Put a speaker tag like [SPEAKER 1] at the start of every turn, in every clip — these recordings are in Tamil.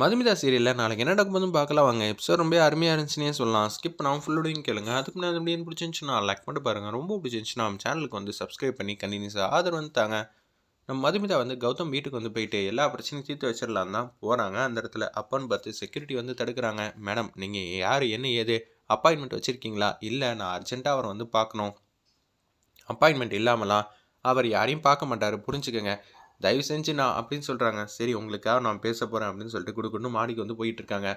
[SPEAKER 1] மதுமிதா சீரியலில் நாளைக்கு என்ன நடக்கும்போதும் பார்க்கலாம் வாங்க. எபிசோட் ரொம்ப அருமையாக இருந்துச்சுன்னே சொல்லலாம். ஸ்கிப் பண்ணாமல் ஃபுல்லோடையும் கேளுங்க. அதுக்கு முன்னாடி எப்படின்னு பிடிச்சிருந்துச்சுன்னா லைக் பண்ணிட்டு பாருங்கள் ரொம்ப பிடிச்சிருந்துச்சுன்னா நம்ம சேனலுக்கு வந்து சப்ஸ்கிரைப் பண்ணி கண்டினியூஸாக ஆதரவு வந்துட்டாங்க நம்ம மதுமிதா வந்து கௌதம் வீட்டுக்கு வந்து போயிட்டு எல்லா பிரச்சனையும் தீர்த்து வச்சிடலாம் தான் போகிறாங்க அந்த இடத்துல அப்பான்னு பார்த்து செக்யூரிட்டி வந்து தடுக்கிறாங்க. மேடம் நீங்கள் யார்? என்ன ஏது? அப்பாயின்மெண்ட் வச்சுருக்கீங்களா? இல்லை நான் அர்ஜென்ட்டாக அவரை வந்து பார்க்கணும். அப்பாயின்மெண்ட் இல்லாமலாம் அவர் யாரையும் பார்க்க மாட்டார். புரிஞ்சுக்கங்க. தயவு செஞ்சு நான் அப்படின்னு சொல்கிறாங்க சரி உங்களுக்காக நான் பேச போகிறேன் அப்படின்னு சொல்லிட்டு கொடுக்கணும் மாடிக்கு வந்து போயிட்டுருக்காங்க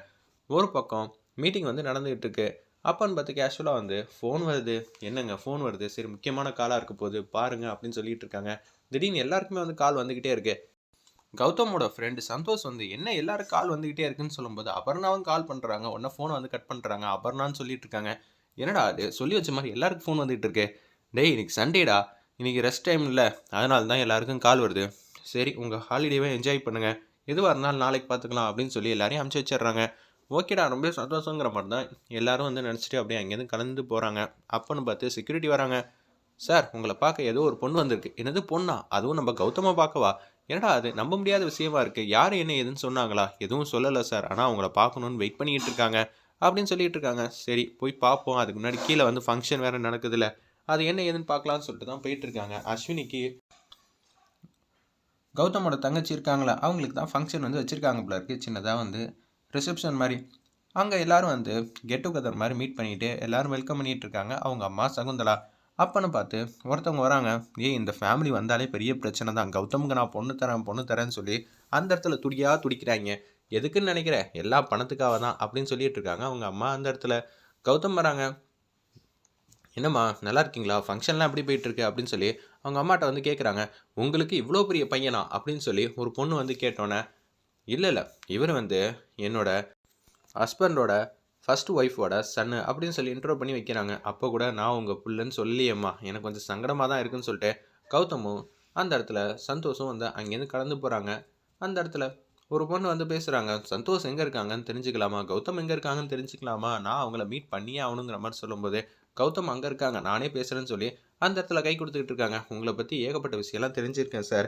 [SPEAKER 1] ஒரு பக்கம் மீட்டிங் வந்து நடந்துகிட்டு இருக்கு. அப்பான்னு பார்த்து கேஷுவலாக வந்து ஃபோன் வருது. என்னங்க ஃபோன் வருது? சரி முக்கியமான காலாக இருக்க போகுது. பாருங்க அப்படின்னு சொல்லிட்டு இருக்காங்க. திடீர்னு எல்லாருக்குமே வந்து கால் வந்துக்கிட்டே இருக்கு. கௌதமோட ஃப்ரெண்டு சந்தோஷ் வந்து என்ன எல்லாரும் கால் வந்துக்கிட்டே இருக்குன்னு சொல்லும்போது அபர்ணாவும் கால் பண்ணுறாங்க உடனே ஃபோனை வந்து கட் பண்ணுறாங்க அபர்ணான்னு சொல்லிட்டு இருக்காங்க. என்னடா அது சொல்லி வச்ச மாதிரி எல்லாருக்கும் ஃபோன் வந்துகிட்டு இருக்கு. டேய் இன்னைக்கு சண்டேடா இன்னைக்கு ரெஸ்ட் டைம் இல்லை அதனால தான் எல்லாருக்கும் கால் வருது. சரி உங்கள் ஹாலிடேவை என்ஜாய் பண்ணுங்கள் எதுவாக இருந்தாலும் நாளைக்கு பார்த்துக்கலாம் அப்படின்னு சொல்லி எல்லாரையும் அமுச்சு வச்சிடுறாங்க. ஓகேடா ரொம்ப சந்தோஷங்கிற மாதிரி தான் எல்லாரும் வந்து நினச்சிட்டு அப்படியே அங்கேருந்து கலந்து போகிறாங்க அப்போன்னு பார்த்து செக்யூரிட்டி வராங்க. சார் உங்களை பார்க்க ஏதோ ஒரு பொண்ணு வந்திருக்கு. என்னது பொண்ணா? அதுவும் நம்ம கௌதமாக பார்க்கவா? என்னடா அது? நம்ப முடியாத விஷயமா இருக்குது யார் என்ன ஏதுன்னு சொன்னாங்களா? எதுவும் சொல்லலை சார். ஆனால் அவங்கள பார்க்கணுன்னு வெயிட் பண்ணிக்கிட்டு இருக்காங்க. அப்படின்னு சொல்லிட்டு இருக்காங்க. சரி போய் பார்ப்போம். அதுக்கு முன்னாடி கீழே வந்து ஃபங்க்ஷன் வேறு நடக்குதுல்ல. அது என்ன ஏதுன்னு பார்க்கலான்னு சொல்லிட்டு தான் போயிட்டுருக்காங்க அஸ்வினிக்கு கௌதமோட தங்கச்சி இருக்காங்களா? அவங்களுக்கு தான் ஃபங்க்ஷன் வந்து வச்சுருக்காங்க போல இருக்குது சின்னதாக வந்து ரிசப்ஷன் மாதிரி. அங்கே எல்லோரும் வந்து கெட் டுகெதர் மாதிரி மீட் பண்ணிவிட்டு எல்லாரும் வெல்கம் பண்ணிகிட்டு இருக்காங்க. அவங்க அம்மா சகுந்தலா அப்பன்னு பார்த்து ஒருத்தவங்க வராங்க. ஏய் இந்த ஃபேமிலி வந்தாலே பெரிய பிரச்சனை தான். கௌதமுக்கு நான் பொண்ணு தரேன் பொண்ணு தரேன்னு சொல்லி அந்த இடத்துல துடியாக துடிக்கிறாங்க. எதுக்குன்னு நினைக்கிறேன் எல்லா பணத்துக்காக தான் அப்படின்னு சொல்லிட்டு இருக்காங்க. அவங்க அம்மா அந்த இடத்துல கௌதம் வராங்க. என்னம்மா நல்லா இருக்கீங்களா? ஃபங்க்ஷன்லாம் எப்படி போயிட்டுருக்கு? அப்படின்னு சொல்லி அவங்க அம்மாட்ட வந்து கேட்குறாங்க உங்களுக்கு இவ்வளோ பெரிய பையனா? அப்படின்னு சொல்லி ஒரு பொண்ணு வந்து கேட்டோன்னே இல்லை இல்லை. இவர் வந்து என்னோட ஹஸ்பண்டோட ஃபர்ஸ்ட் ஒய்ஃபோட சன்னு அப்படின்னு சொல்லி இன்ட்ரோ பண்ணி வைக்கிறாங்க. அப்போ கூட நான் உங்கள் புள்ளன்னு சொல்லியம்மா எனக்கு கொஞ்சம் சங்கடமாக தான் இருக்குன்னு சொல்லிட்டு கௌதமும் அந்த இடத்துல சந்தோஷம் வந்து அங்கேருந்து கலந்து போகிறாங்க அந்த இடத்துல ஒரு பொண்ணு வந்து பேசுகிறாங்க சந்தோஷ் எங்கே இருக்காங்கன்னு தெரிஞ்சுக்கலாமா? கௌதம் எங்கே இருக்காங்கன்னு தெரிஞ்சுக்கலாமா? நான் அவங்கள மீட் பண்ணியே ஆகணுங்கிற மாதிரி சொல்லும்போது கௌதம் அங்கே இருக்காங்க. நானே பேசுகிறேன்னு சொல்லி அந்த இடத்துல கை கொடுத்துக்கிட்டு இருக்காங்க. உங்களை பற்றி ஏகப்பட்ட விஷயம்லாம் தெரிஞ்சிருக்கேன் சார்.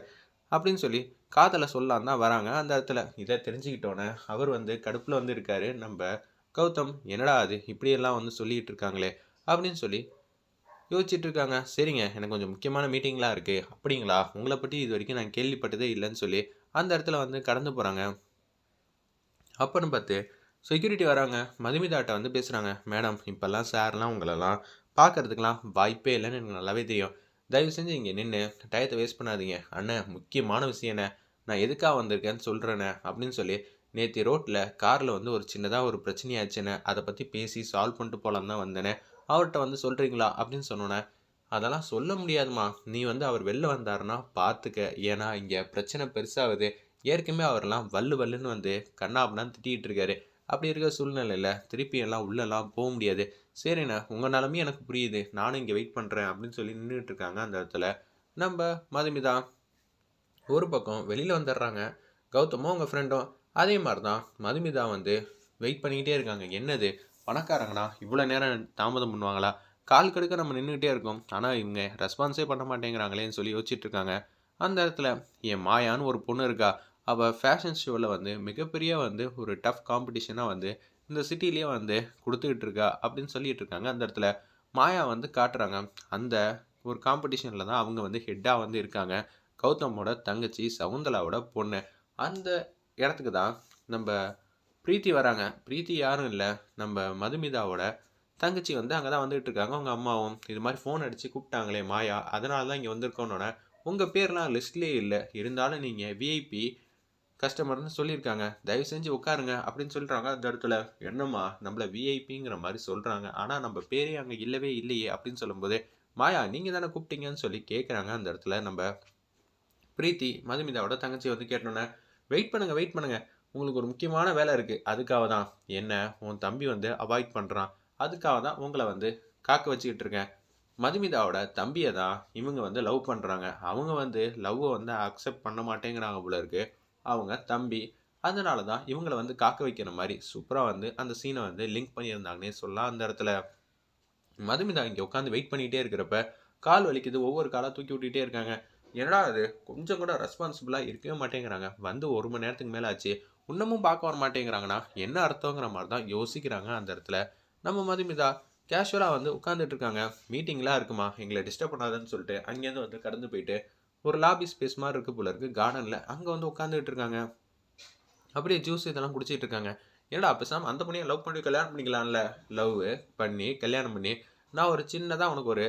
[SPEAKER 1] அப்படின்னு சொல்லி காதலை சொல்லலாம் தான் வராங்க அந்த இடத்துல. இதை தெரிஞ்சுக்கிட்டோன்னே அவர் வந்து கடுப்பில் வந்து இருக்காரு. நம்ம கௌதம் என்னடா அது? இப்படியெல்லாம் வந்து சொல்லிக்கிட்டு இருக்காங்களே அப்படின்னு சொல்லி யோசிச்சுட்டு இருக்காங்க. சரிங்க எனக்கு கொஞ்சம் முக்கியமான மீட்டிங்லாம் இருக்குது அப்படிங்களா? உங்களை பற்றி இது வரைக்கும் நான் கேள்விப்பட்டதே இல்லைன்னு சொல்லி அந்த இடத்துல வந்து கடந்து போகிறாங்க அப்புறம் பார்த்து செக்யூரிட்டி வராங்க மதுமிதாட்ட வந்து பேசுகிறாங்க மேடம் இப்போல்லாம் சார்லாம் உங்களெல்லாம் பார்க்கறதுக்கெலாம் வாய்ப்பே இல்லைன்னு எனக்கு நல்லாவே தெரியும். தயவு செஞ்சு இங்கே நின்று டயத்தை வேஸ்ட் பண்ணாதீங்க. அண்ணன் முக்கியமான விஷயம் என்ன? நான் எதுக்காக வந்திருக்கேன்னு சொல்கிறேண்ணே அப்படின்னு சொல்லி நேற்று ரோட்டில் காரில் வந்து ஒரு சின்னதாக ஒரு பிரச்சனையாச்சுன்னு அதை பற்றி பேசி சால்வ் பண்ணிட்டு போகலான்னு தான் வந்தேனே. அவர்கிட்ட வந்து சொல்கிறீங்களா அப்படின்னு சொன்னோன்னே அதெல்லாம் சொல்ல முடியாதுமா நீ வந்து அவர் வெளில வந்தாருன்னா பார்த்துக்க ஏன்னா இங்கே பிரச்சனை பெருசாகுது. ஏற்கனவே அவரெல்லாம் வல்லு வல்லுன்னு வந்து கண்ணாப்னான்னு திட்டிகிட்டு இருக்காரு. அப்படி இருக்க சூழ்நிலையில் திருப்பி எல்லாம் உள்ளெல்லாம் போக முடியாது. சரிண்ணா உங்கள் நிலமையும் எனக்கு புரியுது. நானும் இங்கே வெயிட் பண்ணுறேன் அப்படின்னு சொல்லி நின்றுட்டு இருக்காங்க அந்த இடத்துல. நம்ம மதுமிதா ஒரு பக்கம் வெளியில் வந்துடுறாங்க. கௌதமும் உங்கள் ஃப்ரெண்டும் அதே மாதிரி தான் மதுமிதா வந்து வெயிட் பண்ணிக்கிட்டே இருக்காங்க. என்னது? பணக்காரங்கண்ணா? இவ்வளோ நேரம் தாமதம் பண்ணுவாங்களா? கால் கடுக்க நம்ம நின்றுக்கிட்டே இருக்கோம். ஆனால் இவங்க ரெஸ்பான்ஸே பண்ண மாட்டேங்கிறாங்களேன்னு சொல்லி யோசிச்சுட்டு இருக்காங்க. அந்த இடத்துல என் மாயான்னு ஒரு பொண்ணு இருக்கா? அவள் ஃபேஷன் ஷோவில் வந்து மிகப்பெரிய வந்து ஒரு டஃப் காம்படிஷனாக வந்து இந்த சிட்டிலேயே வந்து கொடுத்துக்கிட்டு இருக்கா அப்படின்னு சொல்லிட்டு இருக்காங்க. அந்த இடத்துல மாயா வந்து காட்டுறாங்க. அந்த ஒரு காம்படிஷனில் தான் அவங்க வந்து ஹெட்டாக வந்து இருக்காங்க. கௌதமோட தங்கச்சி சகுந்தலாவோட பொண்ணு. அந்த இடத்துக்கு தான் நம்ம பிரீத்தி வராங்க. பிரீத்தி யாரும் இல்லை. நம்ம மதுமிதாவோட தங்கச்சி வந்து அங்கே தான் வந்துகிட்டு இருக்காங்க. அவங்க அம்மாவும் இது மாதிரி ஃபோன் அடித்து கூப்பிட்டாங்களே மாயா. அதனால தான் இங்கே வந்திருக்கோன்னொன்னே உங்கள் பேர்லாம் லிஸ்ட்லேயே இல்லை. இருந்தாலும் நீங்கள் விஐபி கஸ்டமர்னு சொல்லியிருக்காங்க. தயவு செஞ்சு உட்காருங்க அப்படின்னு சொல்கிறாங்க அந்த இடத்துல என்னம்மா நம்மளை விஐபிங்கிற மாதிரி சொல்கிறாங்க ஆனால் நம்ம பேரே அங்கே இல்லவே இல்லையே அப்படின்னு சொல்லும்போது மாயா நீங்கள் தானே கூப்பிட்டீங்கன்னு சொல்லி கேட்குறாங்க அந்த இடத்துல நம்ம பிரீத்தி மதுமிதாவோட தங்கச்சி வந்து கேட்டோன்னே வெயிட் பண்ணுங்கள் வெயிட் பண்ணுங்கள் உங்களுக்கு ஒரு முக்கியமான வேலை இருக்குது அதுக்காக தான். என்ன? உன் தம்பி வந்து அவாய்ட் பண்ணுறான் அதுக்காக தான் உங்களை வந்து காக்க வச்சுக்கிட்டு இருக்கேன். மதுமிதாவோட தம்பியை தான் இவங்க வந்து லவ் பண்ணுறாங்க அவங்க வந்து லவ்வை வந்து அக்செப்ட் பண்ண மாட்டேங்கிறாங்க போல இருக்குது அவங்க தம்பி அதனால தான் இவங்களை வந்து காக்க வைக்கிற மாதிரி சூப்பராக வந்து அந்த சீனை வந்து லிங்க் பண்ணியிருந்தாங்கன்னே சொல்லலாம் அந்த இடத்துல. மதுமிதா இங்கே உட்காந்து வெயிட் பண்ணிகிட்டே இருக்கிறப்ப கால் வலிக்குது ஒவ்வொரு காலாக தூக்கி விட்டுகிட்டே இருக்காங்க. என்னடா இது? கொஞ்சம் கூட ரெஸ்பான்சிபிளாக இருக்கவே மாட்டேங்கிறாங்க. வந்து ஒரு மணி நேரத்துக்கு மேலே ஆச்சு இன்னமும் பார்க்க வர மாட்டேங்கிறாங்கன்னா என்ன அர்த்தங்கிற மாதிரி தான் யோசிக்கிறாங்க அந்த இடத்துல. நம்ம மதுமிதா கேஷுவலாக வந்து உட்காந்துட்டு இருக்காங்க. மீட்டிங்லாம் இருக்குமா? எங்களை டிஸ்டர்ப் பண்ணாதுன்னு சொல்லிட்டு அங்கேருந்து வந்து கடந்து போயிட்டு ஒரு லாபி ஸ்பேஸ் மாதிரி இருக்குது போல இருக்குது கார்டனில் அங்கே வந்து உட்காந்துட்டு இருக்காங்க. அப்படியே ஜூஸ் இதெல்லாம் குடிச்சிட்டு இருக்காங்க. என்னடா பேசாம அந்த பொண்ணையை லவ் பண்ணி கல்யாணம் பண்ணிக்கலாம்ல? லவ் பண்ணி கல்யாணம் பண்ணி. நான் ஒரு சின்னதாக உனக்கு ஒரு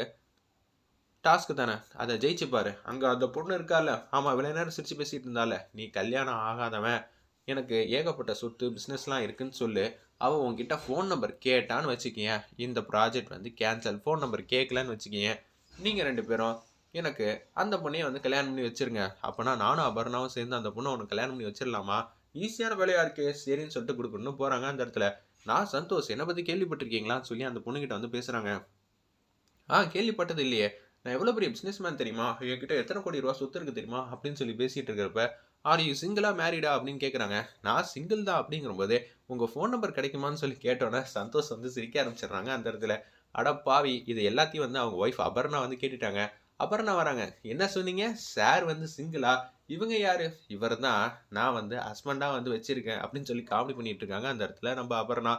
[SPEAKER 1] டாஸ்க்கு தானே. அதை ஜெயிச்சு பாரு. அங்கே அந்த பொண்ணு இருக்கால. ஆமாம் இவ்வளோ நேரம் சிரிச்சு பேசிகிட்டு இருந்தால. நீ கல்யாணம் ஆகாதவன். எனக்கு ஏகப்பட்ட சொத்து பிஸ்னஸ்லாம் இருக்குன்னு சொல்லு. அவள் உங்ககிட்ட ஃபோன் நம்பர் கேட்டான்னு வச்சுக்கியேன். இந்த ப்ராஜெக்ட் வந்து கேன்சல் ஃபோன் நம்பர் கேட்கலன்னு வச்சுக்கியேன். நீங்கள் ரெண்டு பேரும் எனக்கு அந்த பொண்ணையை வந்து கல்யாணம் பண்ணி வச்சிருங்க. அப்போனா நானும் அபர்ணாவும் சேர்ந்து அந்த பொண்ணை உனக்கு கல்யாணம் பண்ணி வச்சிடலாமா? ஈஸியான வேலையாக இருக்கே சரின்னு சொல்லிட்டு கொடுக்கணும்னு போகிறாங்க அந்த இடத்துல. நான் சந்தோஷ் என்னை பற்றி கேள்விப்பட்டிருக்கீங்களான்னு சொல்லி அந்த பொண்ணுகிட்ட வந்து பேசுகிறாங்க ஆ கேள்விப்பட்டது இல்லையே. நான் எவ்வளோ பெரிய பிஸ்னஸ் மேன் தெரியுமா? என்கிட்ட எத்தனை கோடி ரூபா சொத்து இருக்குது தெரியுமா? அப்படின்னு சொல்லி பேசிகிட்டு இருக்கிறப்ப ஆர் யூ சிங்கிளா மேரிடா அப்படின்னு கேட்குறாங்க நான் சிங்கிள் தான் அப்படிங்கிறபோது உங்கள் ஃபோன் நம்பர் கிடைக்குமான்னு சொல்லி கேட்டோன்னே சந்தோஷ் வந்து சிரிக்க ஆரம்பிச்சிடுறாங்க அந்த இடத்துல. அட பாவி இது எல்லாத்தையும் வந்து அவங்க ஒய்ஃப் அபர்ணா வந்து கேட்டுட்டாங்க. அபர்ணா வராங்க. என்ன சொன்னீங்க? சார் வந்து சிங்கிளா? இவங்க யார்? இவர் தான் நான் வந்து ஹஸ்பண்டாக வந்து வச்சுருக்கேன் அப்படின்னு சொல்லி காமெடி பண்ணிட்டு இருக்காங்க. அந்த இடத்துல நம்ம அபர்ணா.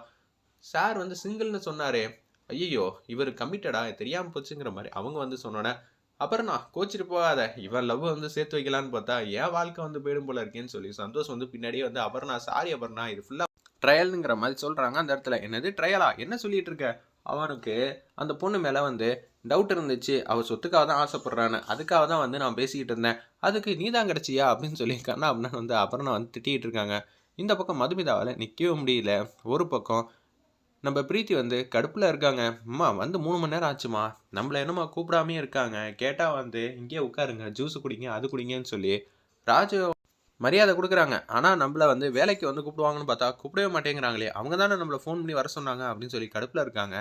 [SPEAKER 1] சார் வந்து சிங்கிள்னு சொன்னாரே. ஐயோ இவர் கமிட்டடா தெரியாமல் போச்சுங்கிற மாதிரி அவங்க வந்து சொன்னோன்னே அப்புறம் நான் கோச்சிட்டு போகாத. இவன் லவ் வந்து சேர்த்து வைக்கலான்னு பார்த்தா என் வாழ்க்கை வந்து போயிடும் போல இருக்கேன்னு சொல்லி சந்தோஷ் வந்து பின்னாடியே வந்து அபர்ணா சாரி அபர்ணா இது ஃபுல்லாக ட்ரையலுங்கிற மாதிரி சொல்கிறாங்க அந்த இடத்துல. என்னது ட்ரையலா என்ன சொல்லிட்டு இருக்க? அவனுக்கு அந்த பொண்ணு மேலே வந்து டவுட் இருந்துச்சு. அவள் சொத்துக்காக தான் ஆசைப்பட்றான்னு. அதுக்காக தான் வந்து நான் பேசிக்கிட்டு இருந்தேன். அதுக்கு நீ தான் கிடச்சியா? அப்படின்னு சொல்லி அப்படின்னு வந்து அபர்ணா வந்து திட்டிகிட்டு இருக்காங்க. இந்த பக்கம் மதுமிதாவால் நிற்கவே முடியல. ஒரு பக்கம் நம்ம பிரீத்தி வந்து கடுப்பில் இருக்காங்க. அம்மா வந்து மூணு மணி நேரம் ஆச்சுமா? நம்மளை என்னம்மா கூப்பிடாமே இருக்காங்க? கேட்டால் வந்து இங்கேயே உட்காருங்க. ஜூஸ் குடிங்க அது குடிங்கன்னு சொல்லி ராஜு மரியாதை கொடுக்குறாங்க. ஆனால் நம்மள வந்து வேலைக்கு வந்து கூப்பிடுவாங்கன்னு பார்த்தா கூப்பிடவே மாட்டேங்கிறாங்களே. அவங்க தானே நம்மளை ஃபோன் பண்ணி வர சொன்னாங்க அப்படின்னு சொல்லி கடுப்பில் இருக்காங்க.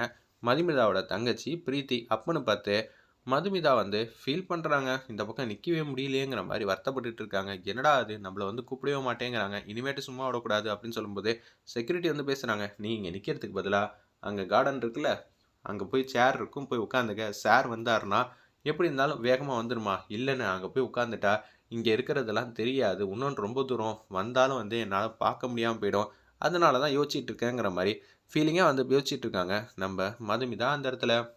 [SPEAKER 1] மதுமிதாவோட தங்கச்சி பிரீத்தி அப்பன்னு பார்த்து மதுமிதா வந்து ஃபீல் பண்ணுறாங்க இந்த பக்கம் நிற்கவே முடியலையேங்கிற மாதிரி வருத்தப்பட்டுட்டு இருக்காங்க. என்னடா அது? நம்மளை வந்து கூப்பிடவே மாட்டேங்கிறாங்க. இனிமேட்டு சும்மா விடக்கூடாது. அப்படின்னு சொல்லும்போது செக்யூரிட்டி வந்து பேசுகிறாங்க நீ இங்கே நிற்கிறதுக்கு பதிலாக அங்கே கார்டன் இருக்குல்ல அங்கே போய் சேர் இருக்கும். போய் உட்காந்துக்க சார் வந்தாருன்னா எப்படி இருந்தாலும் வேகமாக வந்துடுமா இல்லைன்னு அங்கே போய் உட்காந்துட்டா இங்கே இருக்கிறதெல்லாம் தெரியாது. இன்னொன்று ரொம்ப தூரம் வந்தாலும் வந்து என்னால் பார்க்க முடியாமல் போயிடும். அதனால தான் யோசிச்சுட்டு இருக்கேங்கிற மாதிரி ஃபீலிங்காக வந்து யோசிச்சுட்டு இருக்காங்க நம்ம மதுமிதா அந்த இடத்துல.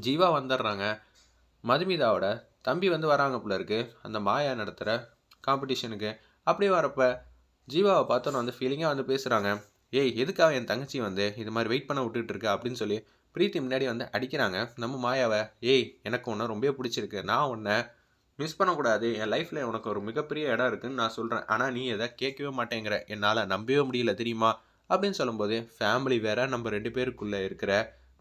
[SPEAKER 1] ஜீவா வந்துடுறாங்க. மதுமிதாவோட தம்பி வந்து வராங்க போல இருக்கு. அந்த மாயா நடத்துகிற காம்படிஷனுக்கு அப்படி வரப்ப ஜீவாவை பார்த்தோன்னு வந்து ஃபீலிங்காக வந்து பேசுகிறாங்க ஏய் எதுக்காக என் தங்கச்சி வந்து இது மாதிரி வெயிட் பண்ண விட்டுட்டு அப்படின்னு சொல்லி பிரீத்தி முன்னாடி வந்து அடிக்கிறாங்க. நம்ம மாயாவை ஏய் எனக்கு ஒன்று ரொம்ப பிடிச்சிருக்கு. நான் உன்னை மிஸ் பண்ணக்கூடாது. என் லைஃப்பில் உனக்கு ஒரு மிகப்பெரிய இடம் இருக்குதுன்னு நான் சொல்கிறேன் ஆனால் நீ எதை கேட்கவே மாட்டேங்கிற. என்னால் நம்பவே முடியல தெரியுமா? அப்படின்னு சொல்லும்போது ஃபேமிலி வேற நம்ம ரெண்டு பேருக்குள்ளே இருக்கிற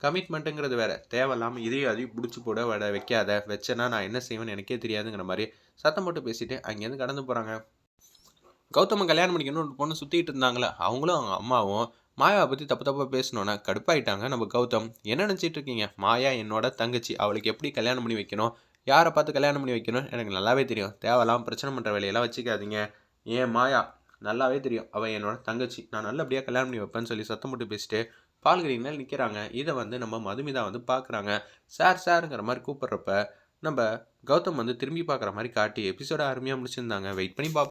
[SPEAKER 1] கமிட்மெண்ட்டுங்கிறது வேற. தேவையில்லாமல் இதையும் அதையும் பிடிச்சி போட வட வைக்காத வச்சேன்னா நான் என்ன செய்வேன்னு எனக்கே தெரியாதுங்கிற மாதிரி சத்தம் போட்டு பேசிட்டு அங்கேருந்து கடந்து போகிறாங்க கௌதம கல்யாணம் பண்ணிக்கணும் ஒரு பொண்ணு சுற்றிட்டு இருந்தாங்களே அவங்களும் அவங்க அம்மாவும் மாயாவை பற்றி தப்பு தப்பாக பேசணுன்னா கடுப்பாயிட்டாங்க நம்ம கௌதம். என்ன நினச்சிட்டு இருக்கீங்க? மாயா என்னோட தங்கச்சி அவளுக்கு எப்படி கல்யாணம் பண்ணி வைக்கணும்? யாரை பார்த்து கல்யாணம் பண்ணி வைக்கணும் எனக்கு நல்லாவே தெரியும். தேவையில்லாம பிரச்சனை பண்ணுற வேலையெல்லாம் வச்சுக்காதீங்க. ஏன் மாயா? நல்லாவே தெரியும். அவள் என்னோட தங்கச்சி. நான் நல்லபடியாக கல்யாணம் பண்ணி வைப்பேன்னு சொல்லி சத்தம் போட்டு பேசிட்டு பால்கடிக்கு மேல் நிற்கிறாங்க இதை வந்து நம்ம மதுமிதா வந்து பார்க்குறாங்க சார் சாருங்கிற மாதிரி கூப்பிட்றப்ப நம்ம கௌதம் வந்து திரும்பி பார்க்குற மாதிரி காட்டி எபிசோட அருமையாக முடிச்சிருந்தாங்க. வெயிட் பண்ணி பார்ப்போம்